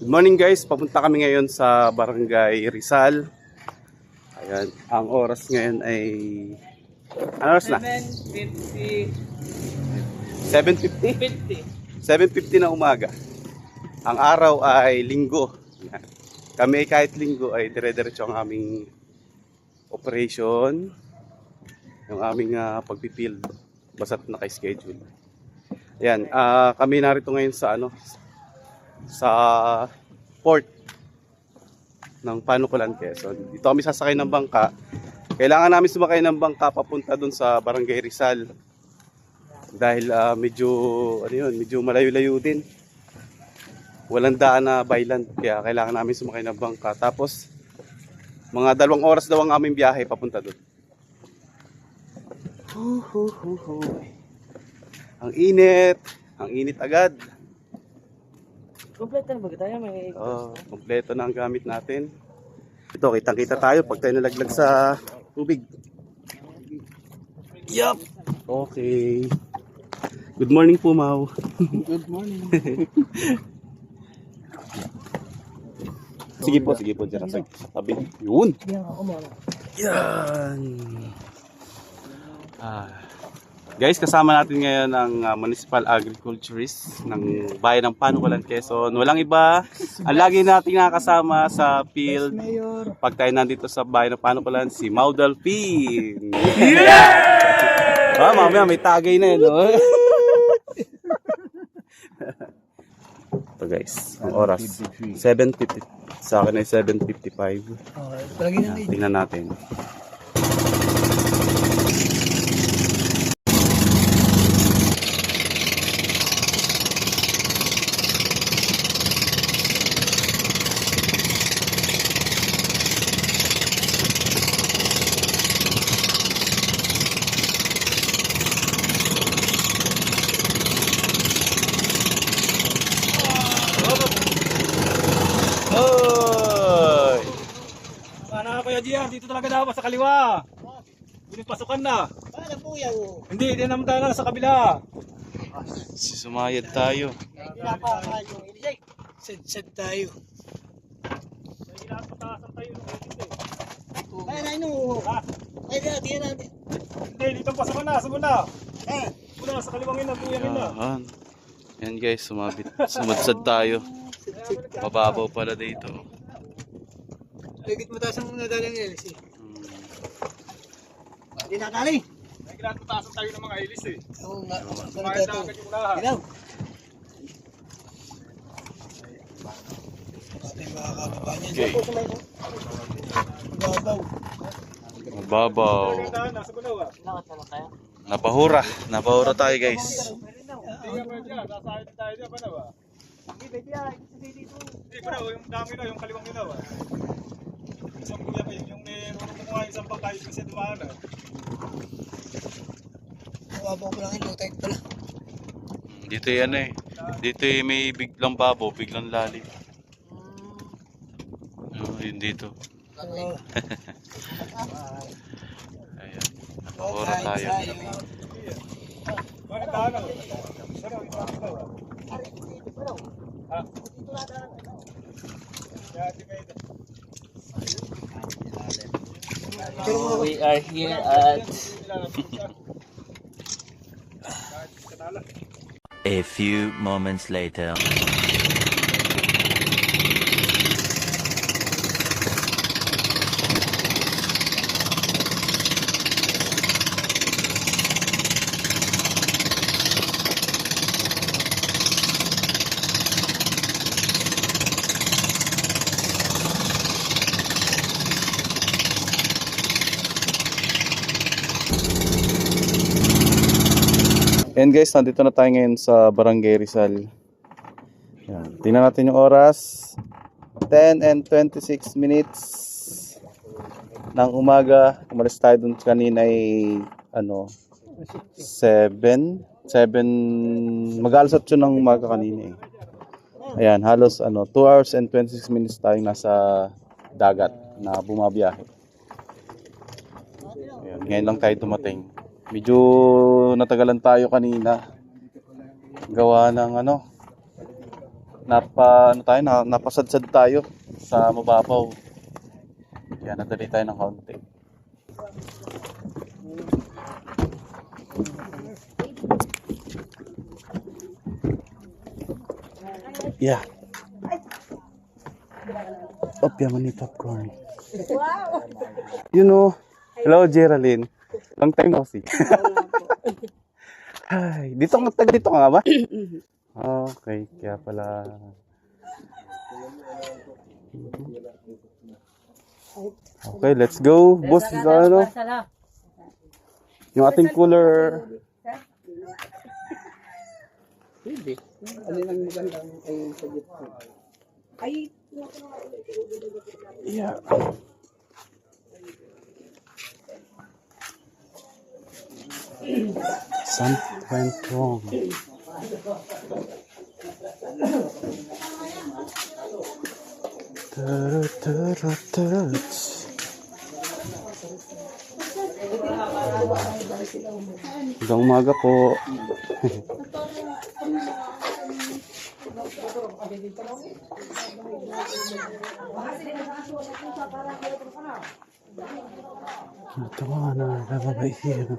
Good morning guys, papunta kami ngayon sa Barangay Rizal. Ayan, ang oras ngayon ay... Ano oras na? 7.50. 7.50? 50. 7.50 na umaga. Ang araw ay linggo. Kami kahit linggo ay dire-diretso ang aming operation. Yung aming uh, pagpipild. Basta't naka-schedule. Ayan, ah, kami narito ngayon sa ano sa port ng Panukulan, Quezon. Dito kami sasakay ng bangka. Kailangan namin sumakay ng bangka papunta dun sa Barangay Rizal. Dahil ah, medyo ano yun, medyo malayo-layo din. Walang daan na byland kaya kailangan namin sumakay ng bangka. Tapos mga dalawang oras daw ang aming biyahe papunta doon. Ang init, ang init agad. Kompleto na ba tayo? May... Oh, kompleto na ang gamit natin. Ito, kitang-kita tayo pag tayo nalaglag sa tubig. Yup. Okay. Good morning po, Mau. Good morning. Sige po, sige po, sa tabi. Yun. Yan. Ah. Guys, kasama natin ngayon ang ah, municipal agriculturist ng bayan ng Panukalan, Quezon. Walang iba. Ang lagi nating nakakasama sa field Mayor. pag tayo nandito sa bayan ng Panukalan, si Mau Delphine. Yeah! ah, mamaya may tagay na yun. No? Ito guys, ang oras. 7.50. Sa akin ay 7.55. Oh, palagi na din. Tingnan natin. Hoy! Sana Kuya Gian, dito talaga dapat sa kaliwa. Hindi pasukan na. Paano po yan? Hindi, hindi naman tayo na sa kabila. Sumayad tayo. Sad-sad tayo. Eh. Kaya na ino. Ay, di di natin. Hindi, dito pasukan na, sa muna. Eh, Muna, sa kaliwang ina, buyang ina. Yan. Yan guys, sumabit. Sumadsad tayo. Mababaw pala dito. ligit mo taas ang nadali ng ilisay. Hmm. Hindi nakali. May pinapatasan tayo ng mga ilis eh. Oo nga. Kumain na agad yung unahan. Ilaw. Okay. Babaw. Mababaw. Dahan, nasa bulawa. Napahura. Napahura tayo guys. Hindi nga Kuya Gian, nasa atin tayo dyan, paano ba? Hindi, paano, yung dami na, yung kaliwang ina ba? Isang kuya pa yun, yung may kumuha isang bangkay kasi dumaan na. Babaw ko lang. Tayo pala. Dito yan eh. Dito eh, may biglang babaw, biglang lalim. Oh, yun dito. Oo. Ayan. Napahura tayo. Bakit dahan We are here at A few moments later. Yan guys, nandito na tayo ngayon sa Barangay Rizal. Yan. Tingnan natin yung oras. 10 and 26 minutes ng umaga. Umalis tayo dun kanina ay ano 7 7 mag-alas 8 ng umaga kanina eh. Ayan, halos ano 2 hours and 26 minutes tayong nasa dagat na bumabiyahe. Ayan, ngayon lang tayo dumating. Medyo natagalan tayo kanina. Gawa ng ano, napa, ano tayo, na, napasadsad tayo sa mababaw. Kaya nadali tayo ng kaunti. Yeah. Opya man ni popcorn. Wow. You know, hello Geraldine. Long time no see. Hi, dito nga tag dito ka nga ba? Okay, kaya pala. Okay, let's go. Boss, ano? Yung ating cooler. Yeah. Something went wrong. Hanggang umaga po. Ito na, nababay here.